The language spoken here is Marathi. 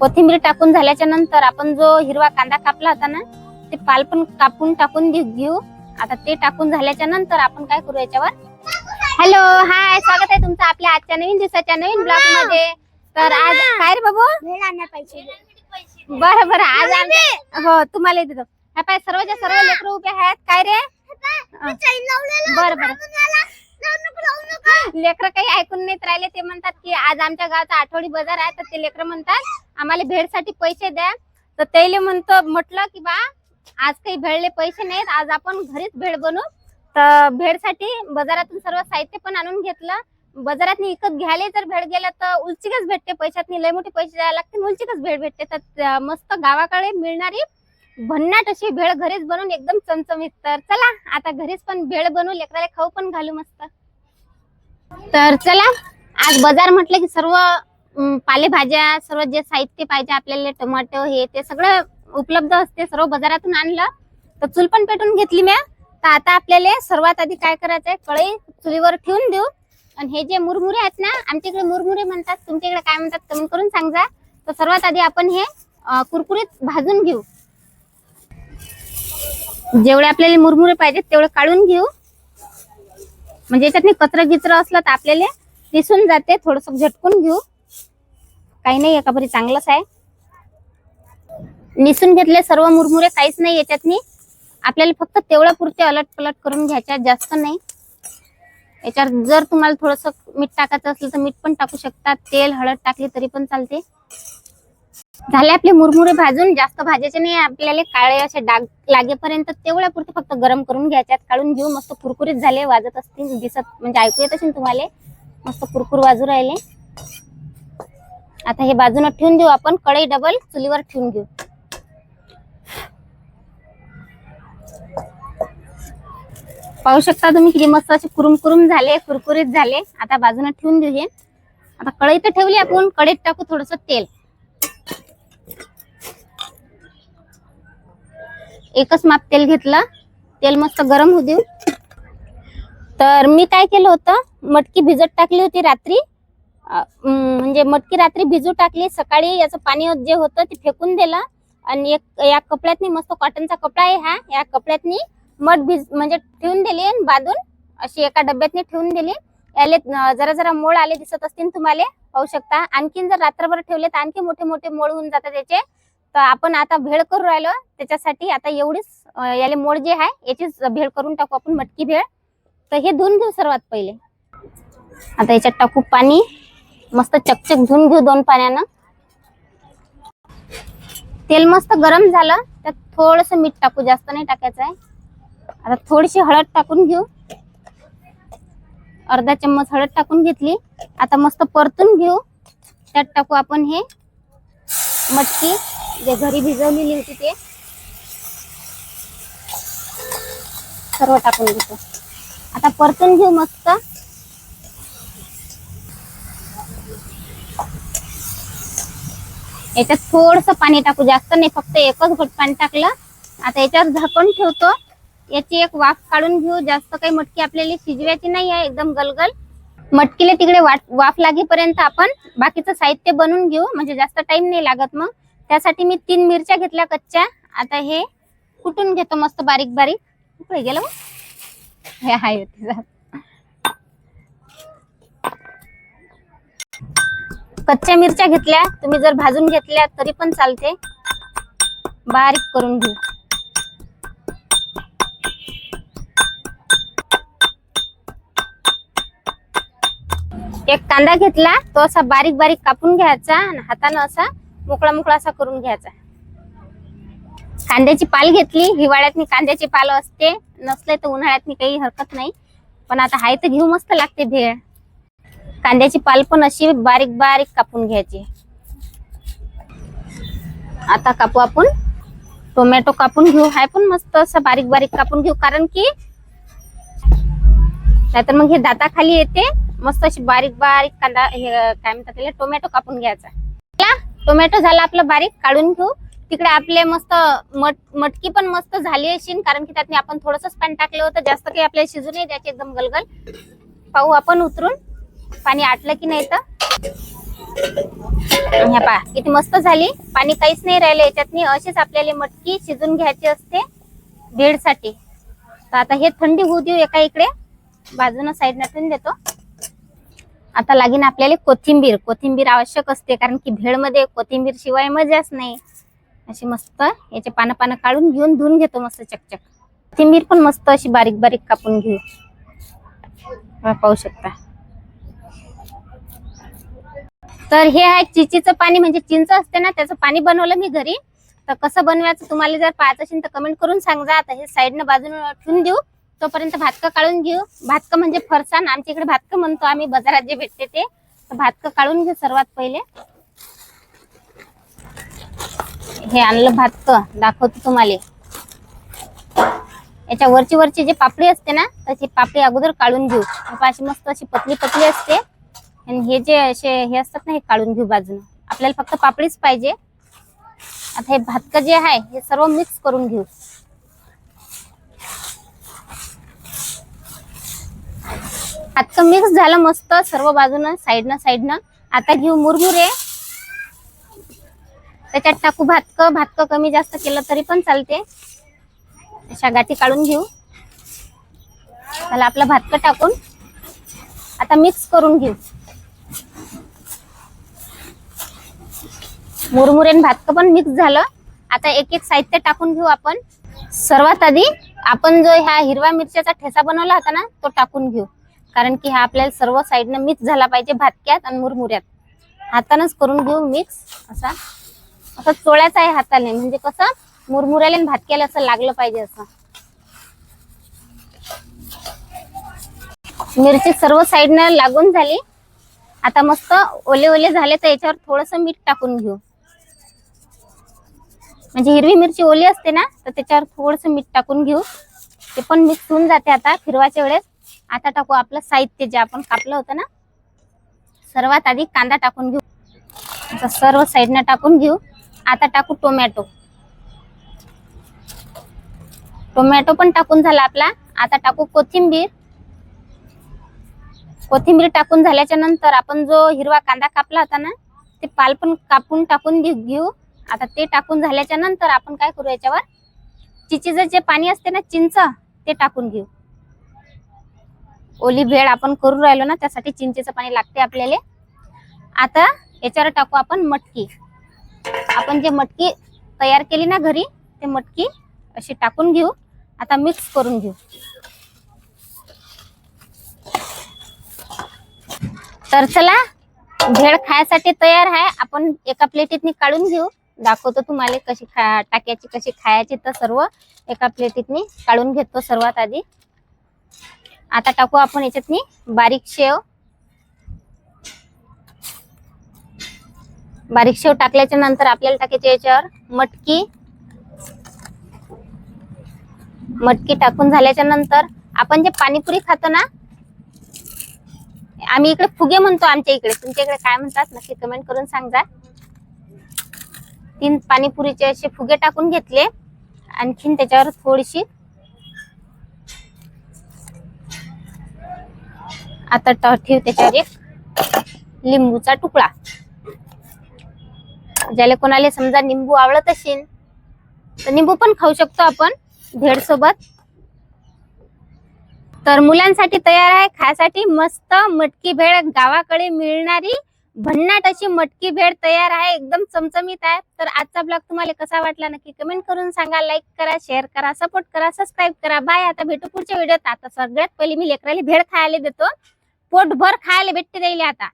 कोथिंबीर टाकून झाल्याच्यानंतर आपण जो हिरवा कांदा कापला होता ना ते पाल पण कापून टाकून घेऊ. आता ते टाकून झाल्याच्यानंतर आपण काय करू याच्यावर? हॅलो हाय स्वागत आहे तुमचं आपल्या आजच्या नवीन दिवसाच्या नवीन ब्लॉगमध्ये तर आज काय रे बाबू? बरं बरं. आज आमच्या हो तुम्हाला देतो हा पाय सर्वच्या सर्व लेकरं उभे आहेत. काय रे? बरं बरं. लेकरं काही ऐकून नाहीत राहिले ते म्हणतात की आज आमच्या गावाचा आठवडी बाजार आहे तर ते लेकरं म्हणतात आम्हाला भेडसाठी पैसे द्या. तर त्याला म्हणतो म्हटलं की बा आज काही भेळले पैसे नाहीत आज आपण घरीच भेळ बनवू तर भेळसाठी बाजारातून सर्व साहित्य पण आणून घेतलं. बाजारात विकत घ्यायला जर भेळ गेलं तर उलचिकच भेटते पैशात लय मोठे पैसे द्यायला लागते उलचिकच भेळ भेटते. तर मस्त गावाकडे मिळणारी भन्नाट अशी भेळ घरीच बनवून एकदम चमचमीत तर चला आता घरीच पण भेळ बनवू लेकराला खाऊ पण घालू मस्त. तर चला आज बाजार म्हटलं की सर्व पालेभाज्या सर्व जे साहित्य पाहिजे आपल्याला टोमॅटो हे ते सगळं उपलब्ध असते सर्व बाजारातून आणलं. तर चूल पण पेटून घेतली म्या. तर आता आपल्याला सर्वात आधी काय करायचंय कढई चुलीवर ठेवून देऊ. आणि हे जे मुरमुरे आहेत ना आमच्या इकडे मुरमुरे म्हणतात तुमच्या इकडे काय म्हणतात कमेंट करून सांगा तर सर्वात आधी आपण हे कुरकुरीत भाजून घेऊ. जेवढे आपल्याला मुरमुरे पाहिजेत तेवढे काढून घेऊ. म्हणजे याच्यातनी कचरा गित्र असलं तर आपल्याला दिसून जाते थोडस झटकून घेऊ. काही नाही एका बरी चांगलंच आहे. निसून घेतले सर्व मुरमुरे काहीच नाही याच्यातनी आपल्याला फक्त तेवढ्या पुरते अलट पलट करून घ्यायच्या जास्त नाही. याच्यावर जर तुम्हाला थोडस मीठ टाकायचं असलं तर मीठ पण टाकू शकता. तेल हळद टाकली तरी पण चालते. झाले आपले मुरमुरे भाजून जास्त भाजायचे नाही आपल्याला काळे असे डाग लागेपर्यंत तेवढ्या पुरते फक्त गरम करून घ्यायच्यात. काढून घेऊ मस्त कुरकुरीत झाले वाजत असतील दिसत म्हणजे ऐकू येत असेल तुम्हाला. मस्त कुरकुर वाजू राहिले. आता हे बाजूला ठेवून देऊ आपण कढई डबल चुलीवर ठेवून घेऊ. पाहू शकता तुम्ही किती मस्त असे कुरुम कुरुम झाले कुरकुरीत झाले. आता बाजूला ठेवून देऊ हे. आता कढई तर ठेवली आपण कढईत टाकू थोडस तेल. एकच माप तेल घेतलं. तेल मस्त गरम होऊ देऊ. तर मी काय केलं होतं मटकी भिजत टाकली होती रात्री. म्हणजे मटकी रात्री भिजू टाकली. सकाळी याचं पाणी जे होतं ते फेकून दिलं. आणि एक या कपड्यातनी मस्त कॉटनचा कपडा आहे हा. या कपड्यातनी मठ भिज म्हणजे ठेवून दिली आणि बांधून अशी एका डब्यातनी ठेवून दिली. याले जरा जरा मोड आले दिसत असतील तुम्हाला पाहू शकता. आणखीन जर रात्रभर ठेवले तर आणखी मोठे मोठे मोळ होऊन जातात त्याचे तर आपण आता भेळ करू राहिलो. त्याच्यासाठी आता एवढीच याले मोड जे आहे याचीच भेळ करून टाकू आपण मटकी भेळ. तर हे धुवून घेऊ सर्वात पहिले. आता याच्यात टाकू पाणी. मस्त चकचक धुवून घेऊ दोन पाण्यानं. तेल मस्त गरम झालं त्यात थोडस मीठ टाकू जास्त नाही टाकायचं आहे. आता थोडीशी हळद टाकून घेऊ. अर्धा चम्मच हळद टाकून घेतली. आता मस्त परतून घेऊ. त्यात टाकू आपण हे मटकी. जे घरी भिजवलेली होती ते. सर्व टाकून घेतो. आता परतून घेऊ मस्त. याच्यात थोडस पाणी टाकू जास्त नाही फक्त एकच घट पाणी टाकलं. आता याच्यावर झाकण ठेवतो. याची एक वाफ काढून घेऊ. जास्त काही मटकी आपल्याला शिजवायची नाही आहे एकदम गलगल. मटकीला तिकडे वाट- वाफ लागेपर्यंत आपण बाकीचं साहित्य बनवून घेऊ. म्हणजे जास्त टाइम नाही लागत मग. त्यासाठी मी तीन मिरच्या घेतल्या कच्च्या. आता हे कुटून घेतो मस्त बारीक बारीक. कुठे गेलं हे आहे कच्च्या मिरच्या घेतल्या. तुम्ही जर भाजून घेतल्या तरी पण चालते. बारीक करून घेऊ. एक कांदा घेतला. तो असा बारीक बारीक कापून घ्यायचा आणि हातानं असा मोकळा मोकळा असा करून घ्यायचा. कांद्याची पाल घेतली हिवाळ्यात कांद्याची पाल असते नसले तर उन्हाळ्यात काही हरकत नाही. पण आता हाय तर घेऊ मस्त लागते भेळ. कांद्याची पाल पण अशी बारीक बारीक कापून घ्यायची. आता कापू आपण. टोमॅटो कापून घेऊ हाय पण मस्त असं बारीक बारीक कापून घेऊ कारण की नाहीतर मग हे दाताखाली येते. मस्त अशी बारीक बारीक कांदा हे काय म्हणतात त्याला टोमॅटो कापून घ्यायचा. टोमॅटो झाला आपलं बारीक काढून घेऊ. तिकडे आपले मस्त मट मटकी पण मस्त झाली अशी कारण की त्यात आपण थोडंसंच पाणी टाकलं होतं जास्त काही आपल्याला शिजू नये द्यायचे एकदम गलगल. पाहू आपण उतरून पाणी आटलं की नाही तर. ह्या पहा किती मस्त झाली. पाणी काहीच नाही राहिलं याच्यातनी अशीच आपल्याला मटकी शिजून घ्यायची असते भेडसाठी तर आता हे थंडी होऊ देऊ एका इकडे. बाजूनं साईड ठेवून देतो. आता लागीन आपल्याला कोथिंबीर. कोथिंबीर आवश्यक असते कारण की भेळमध्ये कोथिंबीर शिवाय मजाच नाही. अशी मस्त याचे पानं पानं काढून घेऊन धुवून घेतो मस्त चकचक. कोथिंबीर पण मस्त अशी बारीक बारीक कापून घेऊ. पाहू शकता. तर हे आहे चिचीचं पाणी म्हणजे चिंच असते ना त्याचं पाणी बनवलं मी घरी. तर कसं बनवायचं तुम्हाला जर पाहायचं असेल तर कमेंट करून सांगा आता हे साईडनं बाजून ठेवून देऊ. तोपर्यंत भातकं काढून घेऊ. भातकं म्हणजे फरसाण. आमच्या इकडे भातकं म्हणतो आम्ही बाजारात जे भेटते ते. भातकं काढून घेऊ सर्वात पहिले. हे आणलं भातकं. दाखवतो तुम्हाला. याच्या वरची वरची जे पापडी असते ना त्याची पापडी अगोदर काढून घेऊ. अशी मस्त अशी पतली पतली असते. आणि हे जे असे हे असतात ना हे काढून घेऊ बाजून. आपल्याला फक्त पापडीच पाहिजे. आता हे भातकं जे आहे हे सर्व मिक्स करून घेऊ. भातकं मिक्स झालं मस्त सर्व बाजूनं साईडनं साईडनं. आता घेऊ मुरमुरे. त्याच्यात टाकू भातकं. भातकं कमी जास्त केलं तरी पण चालते. अशा गाठी काढून घेऊ. त्याला आपलं भातकं टाकून आता मिक्स करून घेऊ. मुरमुरे आणि भातकं पण मिक्स झालं. आता एक एक साहित्य टाकून घेऊ आपण. सर्वात आधी आपण जो ह्या हिरव्या मिरच्याचा ठेसा बनवला होता ना तो टाकून घेऊ. कारण की हा आपल्याला सर्व साईडनं मिक्स झाला पाहिजे भातक्यात आणि मुरमुऱ्यात. हातानच करून घेऊ मिक्स असा. असं चोळ्याचा आहे हाताने. म्हणजे कसं? मुरमुऱ्याला आणि भातक्याला असं लागलं पाहिजे असं. मिरची सर्व साईडनं लागून झाली. आता मस्त ओले ओले झाले तर याच्यावर थोडस मीठ टाकून घेऊ. म्हणजे हिरवी मिरची ओली असते ना तर त्याच्यावर थोडस मीठ टाकून घेऊ. ते पण मिक्स होऊन जाते आता फिरवाच्या वेळेस. आता टाकू आपलं साहित्य जे आपण कापलं होतं ना सर्वात आधी कांदा टाकून घेऊ. आता सर्व साईडनं टाकून घेऊ. आता टाकू टोमॅटो. टोमॅटो पण टाकून झाला आपला. आता टाकू कोथिंबीर. कोथिंबीर टाकून झाल्याच्यानंतर आपण जो हिरवा कांदा कापला होता ना ते पाल पण कापून टाकून घेऊ घेऊ. आता ते टाकून झाल्याच्यानंतर आपण काय करू याच्यावर? चिचीचं जे पाणी असते ना चिंच ते टाकून घेऊ. ओली भेळ आपण करू राहिलो ना त्यासाठी चिंचेचं पाणी लागते आपल्याला. आता याच्यावर टाकू आपण मटकी. आपण जे मटकी तयार केली ना घरी ते मटकी अशी टाकून घेऊ. आता मिक्स करून घेऊ. तर चला भेळ खायसाठी तयार आहे. आपण एका प्लेटीतनी काढून घेऊ. दाखवतो तुम्हाला कशी खा टाक्याची कशी खायची तर सर्व. एका प्लेटीतनी काढून घेतो सर्वात आधी. आता टाकू आपण याच्यातनी बारीक शेव. बारीक शेव टाकल्याच्या नंतर आपल्याला टाकायचे याच्यावर मटकी. मटकी टाकून झाल्याच्यानंतर आपण जे पाणीपुरी खातो ना आम्ही इकडे फुगे म्हणतो आमच्या इकडे. तुमच्या इकडे काय म्हणतात नक्की कमेंट करून सांगा. तीन पाणीपुरीचे असे फुगे टाकून घेतले. आणखीन त्याच्यावर थोडीशी आता ठेव त्याच्यावर एक लिंबूचा तुकडा. ज्याला कोणाला समजा निंबू आवडत असेल तर निंबू पण खाऊ शकतो आपण भेड सोबत तर मुलांसाठी तयार आहे खायसाठी मस्त मटकी भेळ. गावाकडे मिळणारी भन्नाट अशी मटकी भेळ तयार आहे. एकदम चमचमीत आहे. तर आजचा ब्लॉग तुम्हाला कसा वाटला नक्की कमेंट करून सांगा. लाईक करा शेअर करा सपोर्ट करा सबस्क्राईब करा. बाय आता भेटू पुढच्या व्हिडिओत आता सगळ्यात पहिले मी लेकराला भेळ खायला देतो. पोटभर खायला भेटते राहिले आता.